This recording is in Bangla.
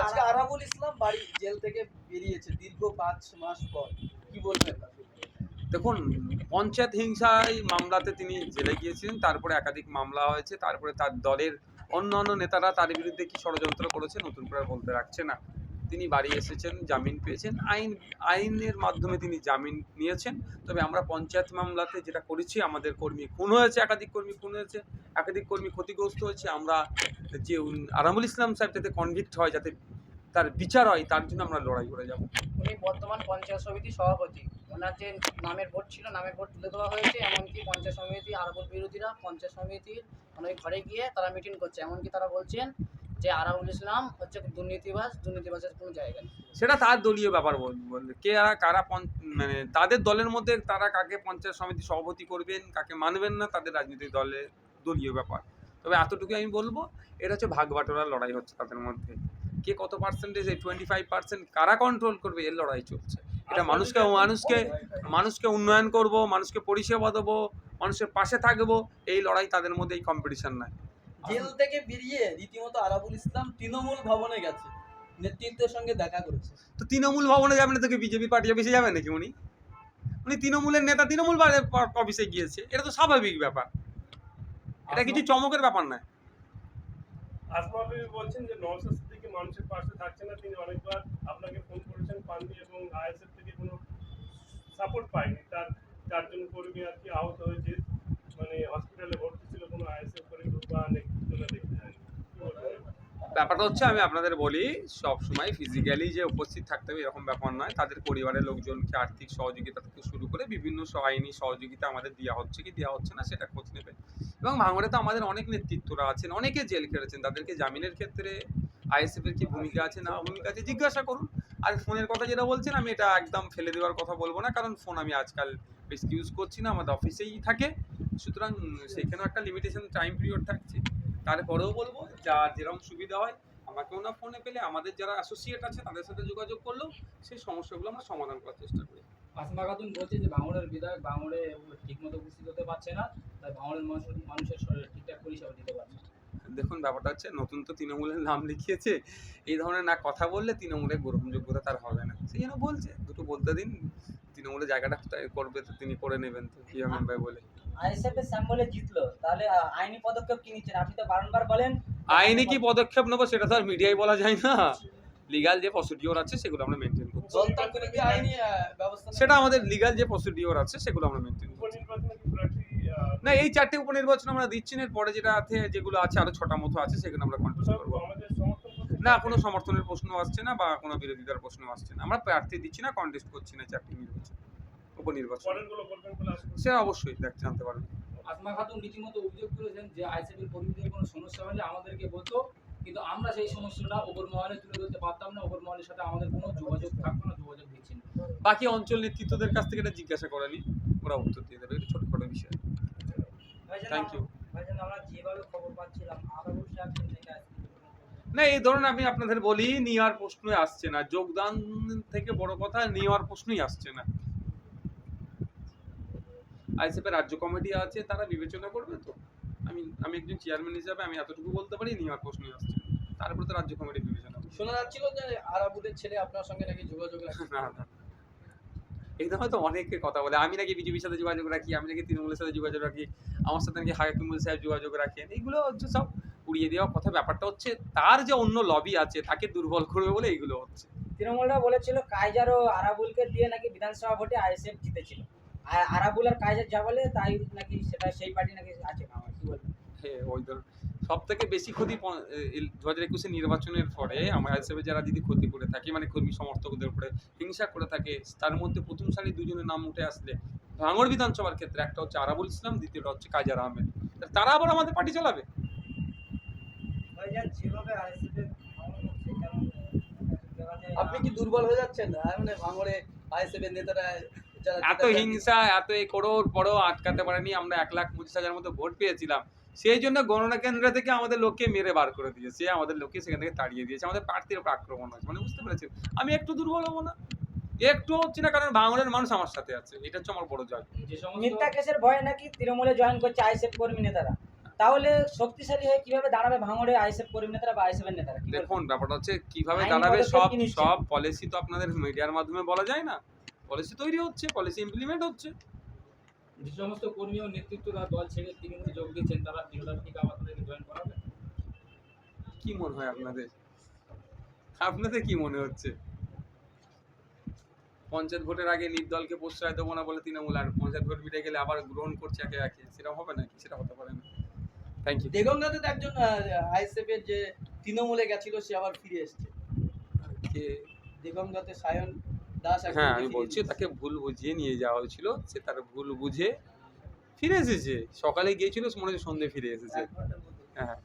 আজকে আরাবুল ইসলাম বাড়ি জেল থেকে বেরিয়েছে দীর্ঘ পাঁচ মাস পর। কি বলবেন দেখুন পঞ্চায়েত হিংসায় মামলাতে তিনি জেলে গিয়েছিলেন তারপরে একাধিক মামলা হয়েছে তারপরে তার দলের অন্য অন্য নেতারা তার বিরুদ্ধে কি ষড়যন্ত্র করেছে নতুন করে বলতে রাখছে না। তিনি বাড়ি এসেছেন, জামিন পেয়েছেন। আইন, আইনের মাধ্যমে তিনি জামিন নিয়েছেন। তবে আমরা পঞ্চায়েত মামলাতে যেটা করেছি, আমাদের কর্মী খুন হয়েছে, একাধিক কর্মী খুন হয়েছে, একাধিক কর্মী ক্ষতিগ্রস্ত হয়েছে। আমরা যে আরামুল ইসলাম সাহেব যাতে কনভিক্ট হয়, যাতে তার বিচার হয়, তার জন্য আমরা লড়াই করে যাব। উনি বর্তমান পঞ্চায়েত সমিতি সভাপতি। ওনার যে নামের ভোট ছিল, নামের ভোট তুলে দেওয়া হয়েছে। এমনকি পঞ্চায়েত সমিতি আরাবুল বিরোধীরা পঞ্চায়েত সমিতির অনেক ঘরে গিয়ে তারা মিটিং করছে। এমনকি তারা বলছেন যে আরাবুল ইসলাম হচ্ছে দুর্নীতিবাজ দুর্নীতিবাজের কোনো জায়গা নেই। সেটা তার দলীয় ব্যাপার বল- বললে কে আর কারা মানে তাদের দলের মধ্যে তারা কাকে পঞ্চায়েত সমিতি সভাপতি করবেন কাকে মানবেন না তাদের রাজনৈতিক দলে দলীয় ব্যাপার। তবে এতটুকু আমি বলব এটা হচ্ছে ভাগ বাটোয়ারার লড়াই হচ্ছে তাদের মধ্যে। কে কত পার্সেন্টেজ এই টোয়েন্টি ফাইভ পার্সেন্ট কারা কন্ট্রোল করবে এর লড়াই চলছে। এটা মানুষকে মানুষকে মানুষকে উন্নয়ন করব মানুষকে পরিষেবা দেবো মানুষের পাশে থাকব এই লড়াই তাদের মধ্যে এই কম্পিটিশন নাই। জেল থেকে বেরিয়ে রীতিমতো আরাবুল ইসলাম তৃণমূল ভবনে গেছে। নেতৃত্বের সঙ্গে দেখা করেছে। তো তৃণমূল ভবনে যাবে না তোকে বিজেপি পার্টি অফিসে যাবে নাকি উনি? উনি তৃণমূলের নেতা তৃণমূল বা- অফিসে গিয়েছে। এটা তো স্বাভাবিক ব্যাপার। এটা কিছু চমকের ব্যাপার নয়। আসমা বলছেন যে নওশাদ সিদ্দিকী মানুষের পাশে থাকছে না তিনি অনেকবার আপনাকে ফোন করেছেন পাননি এবং আইএসএফ থেকে কোনো সাপোর্ট পায়নি। তার চারজন কর্মী আর কি আহত হয়েছে মানে হসপিটালে ভর্তি ছিল কোনো আইএসএফ কর্মী বা নেতৃত্বরা দেখতে যায়নি কি বলবেন? ব্যাপারটা হচ্ছে আমি আপনাদের বলি সব সময় ফিজিক্যালি যে উপস্থিত থাকতে হবে এরকম ব্যাপার নয়। তাদের পরিবারের লোকজনকে আর্থিক সহযোগিতা থেকে শুরু করে বিভিন্ন আইনি সহযোগিতা আমাদের দেওয়া হচ্ছে কি দেওয়া হচ্ছে না সেটা খোঁজ নেবে। এবং ভাঙড়ে তো আমাদের অনেক নেতৃত্বরা আছেন, অনেকে জেল খেটেছেন, তাদেরকে জামিনের ক্ষেত্রে আইএসএফ এর কি ভূমিকা আছে না ভূমিকা আছে জিজ্ঞাসা করুন। আর ফোনের কথা যেটা বলছেন, আমি এটা একদম ফেলে দেওয়ার কথা বলব না, কারণ ফোন আমি আজকাল বেশি ইউজ করছি না, আমাদের অফিসেই থাকে। সুতরাং সেখানেও একটা লিমিটেশন টাইম পিরিয়ড থাকছে। তারপরেও বলব যা যেরকম সুবিধা হয় আমাকেও না ফোনে পেলে আমাদের যারা অ্যাসোসিয়েট আছে তাদের সাথে যোগাযোগ করলেও সেই সমস্যাগুলো আমরা সমাধান করার চেষ্টা করি। আসমা খাতুন বলছে যে ভাঙড়ের বিধায়ক ভাঙড়ে ঠিকমতো উপস্থিত হতে পারছে না তাই ভাঙড়ের মানুষের মানুষের শরীরে ঠিকঠাক পরিষেবা দিতে পারছে না। দেখুন ব্যাপারটা হচ্ছে নতুন তো তৃণমূলের নাম লিখিয়েছে এই ধরনের না কথা বললে তৃণমূলের গ্রহণযোগ্যতা তার হবে না। সেই জন্য বলছে দুটো বলতে দিন তৃণমূলের জায়গাটা করবে তো তিনি করে নেবেন তো কি বলে। আইএসএফ এর স্যাম্বলে জিতলো। তাহলে আইনি পদক্ষেপ কি নিচ্ছেন? আপনি তো বারংবার বলেন। আইনি কি পদক্ষেপ নেব সেটা তো আর মিডিয়ায় বলা যায় না। লিগাল যে প্রসিডিওর আছে সেগুলো আমরা মেনটেন করছি? সেটা আমাদের লিগাল যে প্রসিডিওর আছে সেগুলো আমরা মেনটেন করছি। না এই চারটে উপনির্বাচন আমরা দিচ্ছি না। পরে যেটা আছে যেগুলো আছে আরও ছটা মতো আছে সেখানে আমরা কন্টেস্ট সব করব? না কোনো সমর্থনের প্রশ্ন আসছে না বা কোনো বিরোধিতার প্রশ্ন আসছে না। আমরা প্রার্থী দিচ্ছি না কন্টেস্ট করছি না চারটি নির্বাচন। উপনির্বাচন। সে অবশ্যই দেখ জানতে পারবেন আসমা খাতুন রীতিমতো অভিযোগ করেছেন যে আইসিপির কর্মীদের কোনো সমস্যা হলে আমাদেরকে বলতো কিন্তু আমরা সেই সমস্যাটা ওপর মহলে তুলে ধরতে পারতাম না ওপর মহলের সাথে আমাদের কোনো যোগাযোগ থাকতো না যোগাযোগ দিচ্ছি না। বাকি অঞ্চল নেতৃত্বদের কাছ থেকে এটা জিজ্ঞাসা করেনি ওরা উত্তর দিয়ে দেবে এটা ছোটখাটো বিষয়। থ্যাংক ইউ আমরা যেভাবে খবর পাচ্ছিলাম। না এই ধরুন আমি আপনাদের বলি নেওয়ার প্রশ্নই আসছে না। যোগদান থেকে বড় কথা নেওয়ার প্রশ্নই আসছে না। আইসিএফের রাজ্য কমিটি আছে তারা বিবেচনা করবে তো। আমি আমি একজন চেয়ারম্যান হিসাবে আমি এতটুকু বলতে পারি নেওয়ার প্রশ্নই আসছে না। তারপরে তো রাজ্য কমিটি বিবেচনা করবে। শোনা যাচ্ছিল যে আরাবুলের ছেলে আপনার সঙ্গে নাকি যোগাযোগ রাখছে। না না এই ধরনের তো অনেকে কথা বলে আমি নাকি বিজেপির সাথে যোগাযোগ রাখি আমি নাকি তৃণমূলের সাথে যোগাযোগ রাখি আমার সাথে নাকি হাকিমুল সাহেব যোগাযোগ রাখেন এইগুলো হচ্ছে সব উড়িয়ে দেওয়া কথা। ব্যাপারটা হচ্ছে তার যে অন্য লবি আছে তাকে দুর্বল করবে বলে এইগুলো হচ্ছে। তৃণমূলরা বলেছিল কাইজার ও আরাবুলকে দিয়ে নাকি বিধানসভা ভোটে আইএসএফ জিতেছিল। আর আরাবুল আর কাইজার যা বলে তাই নাকি সেটা সেই পার্টি নাকি আছে আমার কি বলবেন হ্যাঁ ওই ধর সব থেকে বেশি ক্ষতি দু হাজার একুশে নির্বাচনের পরে আমার হিসেবে যারা যদি ক্ষতি করে থাকে মানে কর্মী সমর্থকদের উপরে হিংসা করে থাকে তার মধ্যে প্রথম সারি দুজনের নাম উঠে আসলে ভাঙড় বিধানসভার ক্ষেত্রে একটা হচ্ছে আরাবুল ইসলাম দ্বিতীয়টা হচ্ছে কাজার আহমেদ। তারা আবার আমাদের পার্টি চালাবে? আপনি কি দুর্বল হয়ে যাচ্ছেন? মানে ভাঙড়ে আইএসএফ এর নেতারা এত হিংসা এত এ করোর পরও আটকাতে পারেনি। আমরা এক লাখ পঁচিশ হাজার মতো ভোট পেয়েছিলাম। সেই জন্য গণনা কেন্দ্র থেকে আমাদের লোককে মেরে বার করে দিয়েছে। আমাদের লোককে সেখান থেকে তাড়িয়ে দিয়েছে। আমাদের প্রার্থীর উপর আক্রমণ হয়েছে। মানে বুঝতে পেরেছেন? আমি একটু দুর্বল হব না? একটু হচ্ছে না কারণ ভাঙড়ের মানুষ আমার সাথে আছে। এটা হচ্ছে আমার বড় জয়। মিথ্যা কেসের ভয়ে নাকি তৃণমূলে জয়েন করছে আইএসএফ কর্মী নেতারা। তাহলে শক্তিশালী হয়ে কীভাবে দাঁড়াবে ভাঙড়ে আইএসএফ কর্মী নেতারা বা আইএসএফ এর নেতারা দেখুন ব্যাপারটা হচ্ছে কীভাবে দাঁড়াবে সব সব পলিসি তো আপনাদের মিডিয়ার মাধ্যমে বলা যায় না। পলিসি তৈরি হচ্ছে পলিসি ইমপ্লিমেন্ট হচ্ছে। যে সমস্ত কর্মী ও নেতৃত্বরা দল ছেড়ে তৃণমূলে যোগ দিচ্ছেন তারা তৃণমূল থেকে আবার তাদেরকে জয়েন করাবে? কি মনে হয় আপনাদের? আপনাদের কি মনে হচ্ছে? পঞ্চায়েত ভোটের আগে নির্দলকে প্রশ্রয় দেবো না বলে তৃণমূল আর পঞ্চায়েত ভোট মিটে গেলে আবার গ্রহণ করছে একে একে সেটা হবে নাকি সেটা হতে পারে না। থ্যাংক ইউ দেগঙ্গাতে তো একজন আইএসএফ এর যে তৃণমূলে গেছিল সে আবার ফিরে এসেছে। দেগঙ্গাতে সায়ন হ্যাঁ আমি বলছি তাকে ভুল বুঝিয়ে নিয়ে যাওয়া হয়েছিল সে তার ভুল বুঝে ফিরে এসেছে। সকালে গিয়েছিল মনে হচ্ছে সন্ধে ফিরে এসেছে। হ্যাঁ।